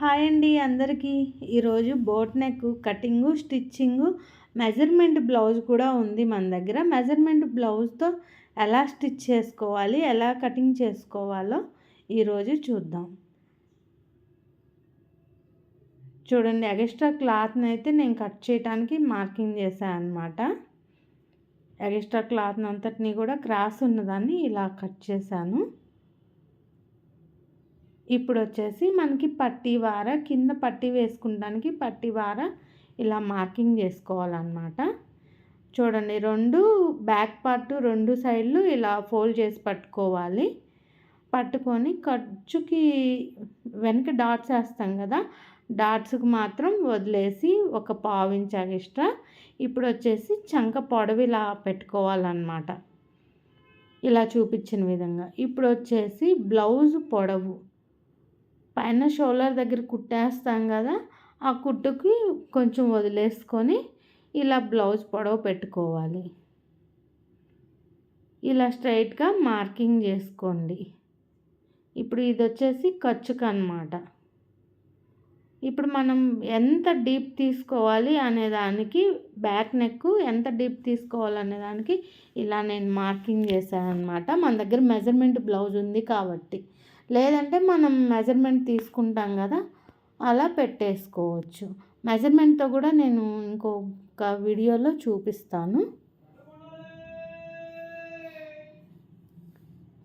Hi అండి అందరికీ. ఈరోజు boat neck cutting stitching measurement blouse కూడా ఉంది మన దగ్గర. మెజర్మెంట్ బ్లౌజ్తో ఎలా స్టిచ్ చేసుకోవాలి ఎలా కటింగ్ చేసుకోవాలో ఈరోజు చూద్దాం. చూడండి ఎగస్ట్రా క్లాత్ని అయితే నేను కట్ చేయడానికి మార్కింగ్ చేశాను అనమాట ఎగస్ట్రా క్లాత్ అంతటిని కూడా క్రాస్ ఉన్నదాన్ని ఇలా కట్ చేశాను. ఇప్పుడు వచ్చేసి మనకి పట్టి వార కింద పట్టి వేసుకుంటానికి పట్టి వార ఇలా మార్కింగ్ చేసుకోవాలన్నమాట. చూడండి రెండు బ్యాక్ పార్ట్ రెండు సైడ్లు ఇలా ఫోల్డ్ చేసి పట్టుకోవాలి. పట్టుకొని ఖర్చుకి వెనక డాట్స్ వేస్తాం కదా డాట్స్కి మాత్రం వదిలేసి ఒక పావు ఎక్స్ట్రా ఇప్పుడు వచ్చేసి చంక పొడవు ఇలా పెట్టుకోవాలన్నమాట. ఇలా చూపించిన విధంగా. ఇప్పుడు వచ్చేసి బ్లౌజ్ పొడవు. పైన షోల్డర్ దగ్గర కుట్టేస్తాం కదా ఆ కుట్టుకి కొంచెం వదిలేసుకొని ఇలా బ్లౌజ్ పొడవు పెట్టుకోవాలి. ఇలా స్ట్రైట్గా మార్కింగ్ చేసుకోండి. ఇప్పుడు ఇది వచ్చేసి ఖర్చుకు అనమాట ఇప్పుడు మనం ఎంత డీప్ తీసుకోవాలి అనే దానికి బ్యాక్ నెక్ ఎంత డీప్ తీసుకోవాలనే దానికి ఇలా నేను మార్కింగ్ చేశాను అనమాట మన దగ్గర మెజర్మెంట్ బ్లౌజ్ ఉంది కాబట్టి. లేదంటే మనం మెజర్మెంట్ తీసుకుంటాం కదా అలా పెట్టేసుకోవచ్చు. మెజర్మెంట్తో కూడా నేను ఇంకొక వీడియోలో చూపిస్తాను.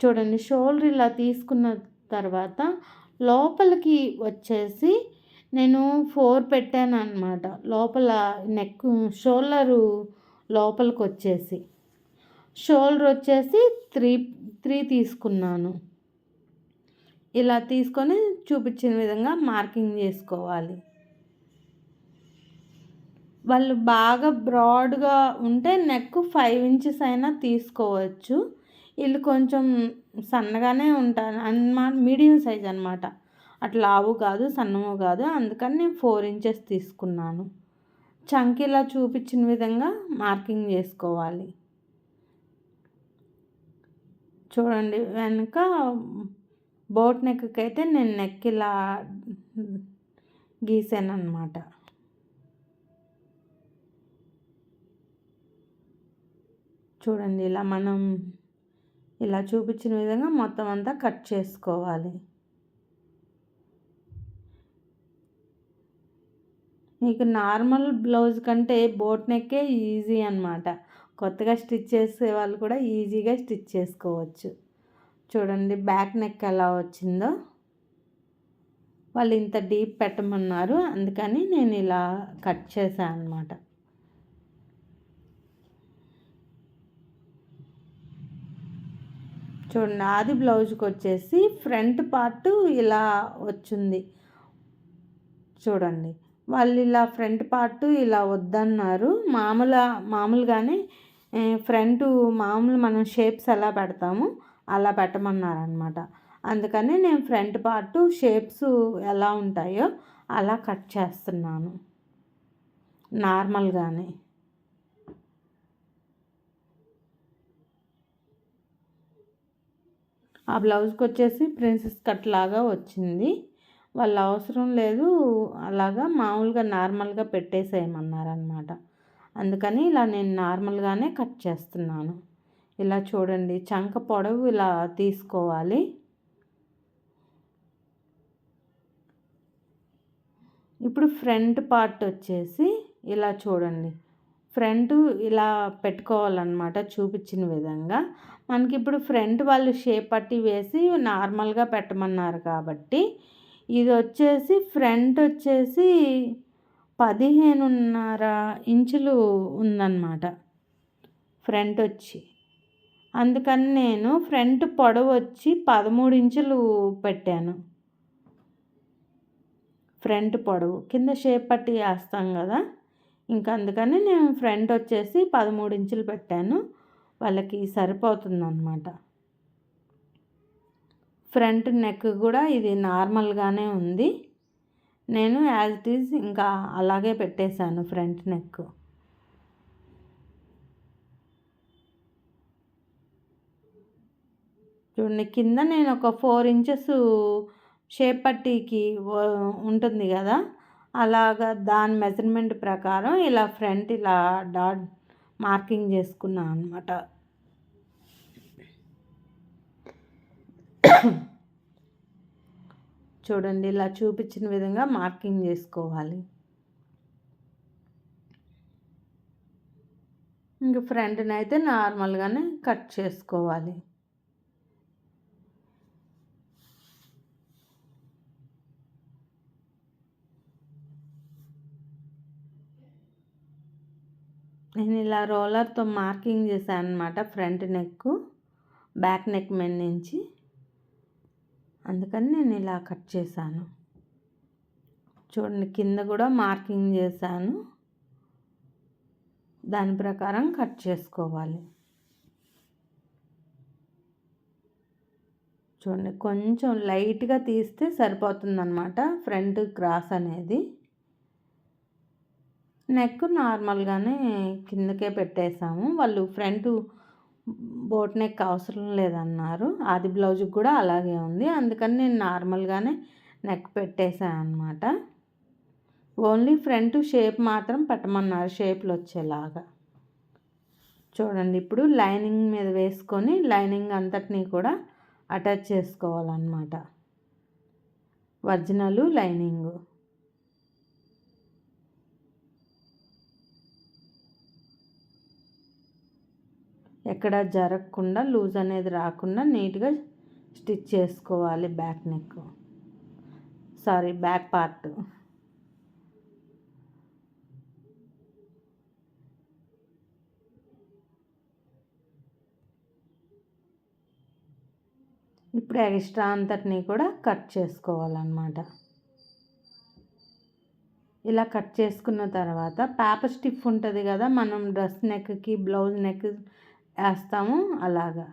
చూడండి షోల్డర్ ఇలా తీసుకున్న తర్వాత లోపలికి వచ్చేసి నేను ఫోర్ పెట్టాను అనమాట లోపల నెక్ షోల్డరు లోపలికి వచ్చేసి. షోల్డర్ వచ్చేసి త్రీ త్రీ తీసుకున్నాను. ఇలా తీసుకొని చూపించిన విధంగా మార్కింగ్ చేసుకోవాలి. వాళ్ళు బాగా బ్రాడ్గా ఉంటే నెక్ ఫైవ్ ఇంచెస్ అయినా తీసుకోవచ్చు. వీళ్ళు కొంచెం సన్నగానే ఉంటారు అన్నమాట మీడియం సైజ్ అనమాట అట్లా లావు కాదు సన్నము కాదు. అందుకని నేను ఫోర్ ఇంచెస్ తీసుకున్నాను. చంకిలా చూపించిన విధంగా మార్కింగ్ చేసుకోవాలి. చూడండి వెనుక బోట్ నెక్కి అయితే నేను నెక్ ఇలా గీసాను అనమాట చూడండి ఇలా మనం ఇలా చూపించిన విధంగా మొత్తం అంతా కట్ చేసుకోవాలి. మీకు నార్మల్ బ్లౌజ్ కంటే బోట్ నెక్కే ఈజీ అనమాట కొత్తగా స్టిచ్ చేసే వాళ్ళు కూడా ఈజీగా స్టిచ్ చేసుకోవచ్చు. చూడండి బ్యాక్ నెక్ ఎలా వచ్చిందో. వాళ్ళు ఇంత డీప్ పెట్టమన్నారు అందుకని నేను ఇలా కట్ చేశాను అనమాట చూడండి ఆది బ్లౌజ్కి వచ్చేసి ఫ్రంట్ పార్ట్ ఇలా వచ్చింది. చూడండి వాళ్ళు ఇలా ఫ్రంట్ పార్ట్ ఇలా వద్దన్నారు. మామూలు మామూలుగానే ఫ్రంట్ మామూలు మనం షేప్స్ ఎలా పెడతాము అలా పెట్టమన్నారనమాట. అందుకని నేను ఫ్రంట్ పార్ట్ షేప్స్ ఎలా ఉంటాయో అలా కట్ చేస్తున్నాను. నార్మల్గానే. ఆ బ్లౌజ్కి వచ్చేసి ప్రిన్సెస్ కట్ లాగా వచ్చింది. వాళ్ళ అవసరం లేదు అలాగా మామూలుగా నార్మల్గా పెట్టేసేయమన్నారనమాట. అందుకని ఇలా నేను నార్మల్గానే కట్ చేస్తున్నాను. ఇలా చూడండి. చంక పొడవు ఇలా తీసుకోవాలి. ఇప్పుడు ఫ్రంట్ పార్ట్ వచ్చేసి ఇలా చూడండి. ఫ్రంట్ ఇలా పెట్టుకోవాలన్నమాట చూపించిన విధంగా. మనకి ఇప్పుడు ఫ్రంట్ వాళ్ళు షేప్ పట్టి వేసి నార్మల్గా పెట్టమన్నారు కాబట్టి ఇది వచ్చేసి ఫ్రంట్ వచ్చేసి పదిహేనున్నర ఇంచులు ఉందన్నమాట. ఫ్రంట్ వచ్చి అందుకని నేను ఫ్రంట్ పొడవు వచ్చి పదమూడు ఇంచులు పెట్టాను. ఫ్రంట్ పొడవు. కింద షేప్ పట్టి వేస్తాం కదా. ఇంకా అందుకని నేను ఫ్రంట్ వచ్చేసి పదమూడు ఇంచులు పెట్టాను. వాళ్ళకి సరిపోతుంది అనమాట ఫ్రంట్ నెక్ కూడా ఇది నార్మల్గానే ఉంది. నేను యాజ్ ఇట్ ఈజ్ ఇంకా అలాగే పెట్టేశాను ఫ్రంట్ నెక్. చూడండి కింద నేను ఒక ఫోర్ ఇంచెస్ షేప్ పట్టీకి ఉంటుంది కదా అలాగా దాని మెజర్మెంట్ ప్రకారం ఇలా ఫ్రంట్ ఇలా డాట్ మార్కింగ్ చేసుకున్నాను అనమాట చూడండి ఇలా చూపించిన విధంగా మార్కింగ్ చేసుకోవాలి. ఇంక ఫ్రంట్ని అయితే నార్మల్గానే కట్ చేసుకోవాలి. నేను ఇలా రోలర్తో మార్కింగ్ చేశాను అనమాట ఫ్రంట్ నెక్ బ్యాక్ నెక్ మెన్ నుంచి. అందుకని నేను ఇలా కట్ చేశాను. చూడండి కింద కూడా మార్కింగ్ చేశాను. దాని ప్రకారం కట్ చేసుకోవాలి. చూడండి కొంచెం లైట్గా తీస్తే సరిపోతుందన్నమాట ఫ్రంట్ క్రాస్ అనేది. నెక్ నార్మల్గానే కిందకే పెట్టేసాము. వాళ్ళు ఫ్రంట్ బోట్ నెక్ అవసరం లేదన్నారు. అది బ్లౌజ్కి కూడా అలాగే ఉంది. అందుకని నేను నార్మల్గానే నెక్ పెట్టేశాను అనమాట ఓన్లీ ఫ్రంట్ షేప్ మాత్రం పెట్టమన్నారు షేప్లు వచ్చేలాగా చూడండి ఇప్పుడు లైనింగ్ మీద వేసుకొని లైనింగ్ అంతటినీ కూడా అటాచ్ చేసుకోవాలన్నమాట. Original lining. ఎక్కడ జరగకుండా లూజ్ అనేది రాకుండా నీట్గా స్టిచ్ చేసుకోవాలి back neck. Sorry back part. ఇప్పుడు ఎక్స్ట్రా అంతటిని కూడా కట్ చేసుకోవాలన్నమాట. ఇలా కట్ చేసుకున్న తర్వాత పేపర్ స్టిఫ్ ఉంటుంది కదా మనం డ్రెస్ నెక్కి బ్లౌజ్ నెక్ వేస్తాము అలాగా.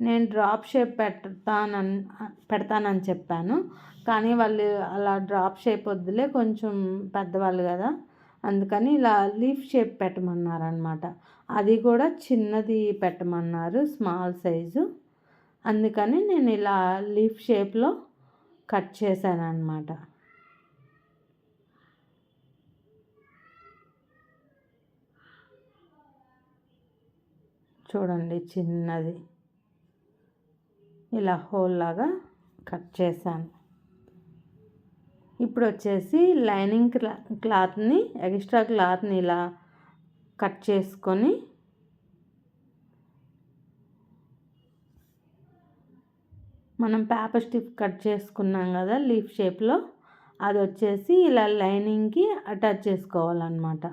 నేను డ్రాప్ షేప్ పెడతానని పెడతానని చెప్పాను. కానీ వాళ్ళు అలా డ్రాప్ షేప్ వద్దులే కొంచెం పెద్దవాళ్ళు కదా. అందుకని ఇలా లీఫ్ షేప్ పెట్టమన్నారు అనమాట అది కూడా చిన్నది పెట్టమన్నారు స్మాల్ సైజు. అందుకని నేను ఇలా లీఫ్ షేప్లో కట్ చేశాను అనమాట చూడండి చిన్నది. ఇలా హోల్ లాగా కట్ చేశాను. ఇప్పుడు వచ్చేసి లైనింగ్ క్లా క్లాత్ని ఎక్స్ట్రా క్లాత్ని ఇలా కట్ చేసుకొని మనం పేపర్ స్టిప్ కట్ చేసుకున్నాం కదా లీఫ్ షేప్లో అది వచ్చేసి ఇలా లైనింగ్కి అటాచ్ చేసుకోవాలన్నమాట.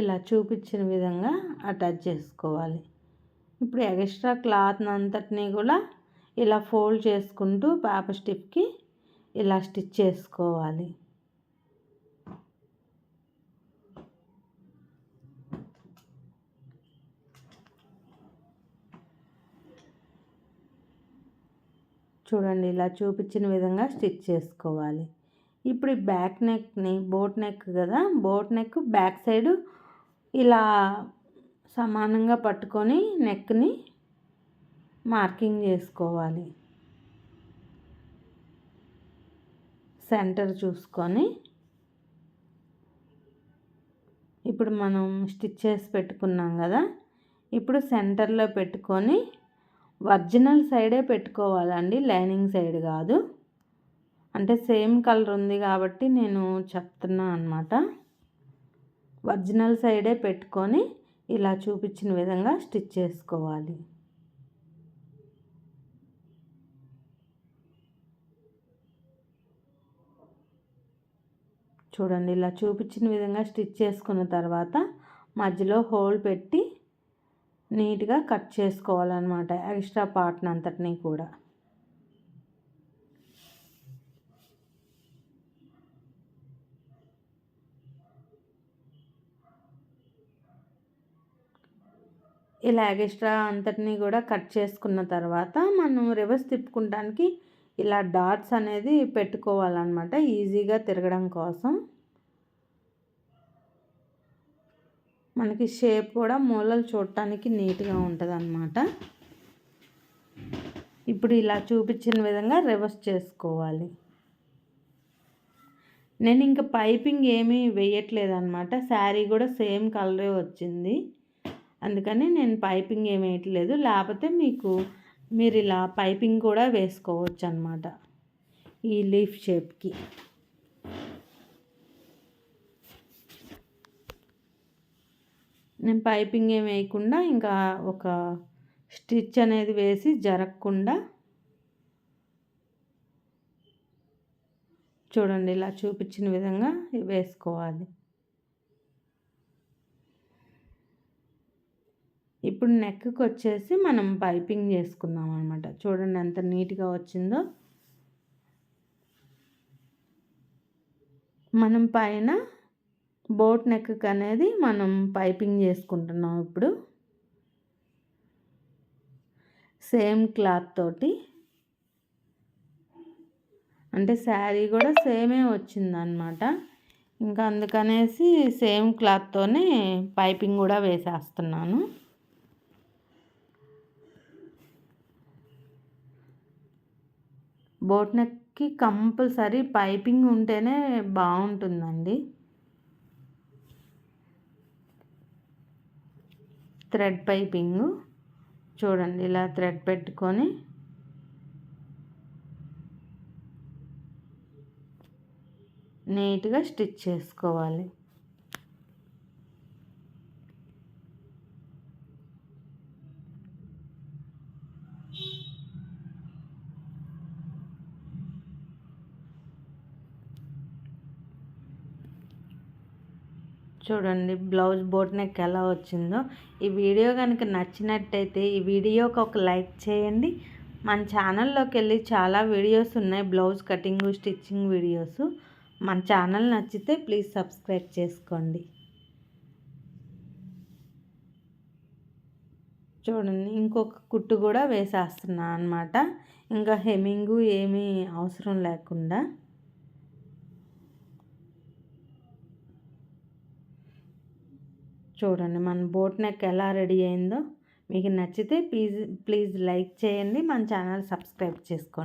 ఇలా చూపించిన విధంగా అటాచ్ చేసుకోవాలి. ఇప్పుడు ఎక్స్ట్రా క్లాత్ అంతటినీ కూడా ఇలా ఫోల్డ్ చేసుకుంటూ పేపర్ స్టిప్కి ఇలా స్టిచ్ చేసుకోవాలి. చూడండి ఇలా చూపించిన విధంగా స్టిచ్ చేసుకోవాలి. ఇప్పుడు ఈ బ్యాక్ నెక్ని బోట్ నెక్ కదా బోట్ నెక్ బ్యాక్ సైడు ఇలా సమానంగా పట్టుకొని నెక్ని మార్కింగ్ చేసుకోవాలి. సెంటర్ చూసుకొని ఇప్పుడు మనం స్టిచ్ చేసి పెట్టుకున్నాం కదా ఇప్పుడు సెంటర్లో పెట్టుకొని ఒరిజినల్ సైడే పెట్టుకోవాలండి లైనింగ్ సైడ్ కాదు. అంటే సేమ్ కలర్ ఉంది కాబట్టి నేను చెప్తున్నా అనమాట ఒరిజినల్ సైడే పెట్టుకొని ఇలా చూపించిన విధంగా స్టిచ్ చేసుకోవాలి. చూడండి ఇలా చూపించిన విధంగా స్టిచ్ చేసుకున్న తర్వాత మధ్యలో హోల్ పెట్టి నీట్గా కట్ చేసుకోవాలన్నమాట ఎక్స్ట్రా పార్ట్ని అంతటినీ కూడా. ఇలా ఎక్స్ట్రా అంతటినీ కూడా కట్ చేసుకున్న తర్వాత మనం రివర్స్ తిప్పుకుంటానికి ఇలా డాట్స్ అనేది పెట్టుకోవాలన్నమాట ఈజీగా తిరగడం కోసం. మనకి షేప్ కూడా మూలలు చూడటానికి నీట్గా ఉంటుంది అన్నమాట ఇప్పుడు ఇలా చూపించిన విధంగా రివర్స్ చేసుకోవాలి. నేను ఇంకా పైపింగ్ ఏమీ వేయట్లేదు అనమాట శారీ కూడా సేమ్ కలరే వచ్చింది. అందుకని నేను పైపింగ్ ఏమి వేయట్లేదు. లేకపోతే మీకు మీరు ఇలా పైపింగ్ కూడా వేసుకోవచ్చు అనమాట ఈ లీఫ్ షేప్కి. నేను పైపింగ్ ఏమి వేయకుండా ఇంకా ఒక స్టిచ్ అనేది వేసి జరగకుండా చూడండి ఇలా చూపించిన విధంగా వేసుకోవాలి. ఇప్పుడు నెక్కి వచ్చేసి మనం పైపింగ్ చేసుకుందాం అనమాట చూడండి ఎంత నీట్గా వచ్చిందో. మనం పైన బోట్ నెక్ అనేది మనం పైపింగ్ చేసుకుంటున్నాం ఇప్పుడు. సేమ్ క్లాత్ తోటి. అంటే శారీ కూడా సేమే వచ్చిందనమాట ఇంకా అందుకనేసి సేమ్ క్లాత్తోనే పైపింగ్ కూడా వేసేస్తున్నాను. బోట్ నెక్కి కంపల్సరీ పైపింగ్ ఉంటేనే బాగుంటుందండి. Thread piping. చూడండి ఇలా థ్రెడ్ పెట్టుకొని. నీట్గా స్టిచ్ చేసుకోవాలి. చూడండి బ్లౌజ్ బోట్ నెక్ ఎలా వచ్చిందో. ఈ వీడియో కనుక నచ్చినట్టయితే ఈ వీడియోకి ఒక లైక్ చేయండి. మన ఛానల్లోకి వెళ్ళి చాలా వీడియోస్ ఉన్నాయి బ్లౌజ్ కటింగ్ స్టిచ్చింగ్ వీడియోస్. మన ఛానల్ నచ్చితే ప్లీజ్ సబ్స్క్రైబ్ చేసుకోండి. చూడండి ఇంకొక కుట్టు కూడా వేసేస్తున్నా అనమాట ఇంకా హెమింగు ఏమీ అవసరం లేకుండా. చూడండి మన బోట్ నెక్ ఎలా రెడీ అయిందో. మీకు నచ్చితే ప్లీజ్ ప్లీజ్ లైక్ చేయండి. మన ఛానల్ సబ్స్క్రైబ్ చేసుకోండి.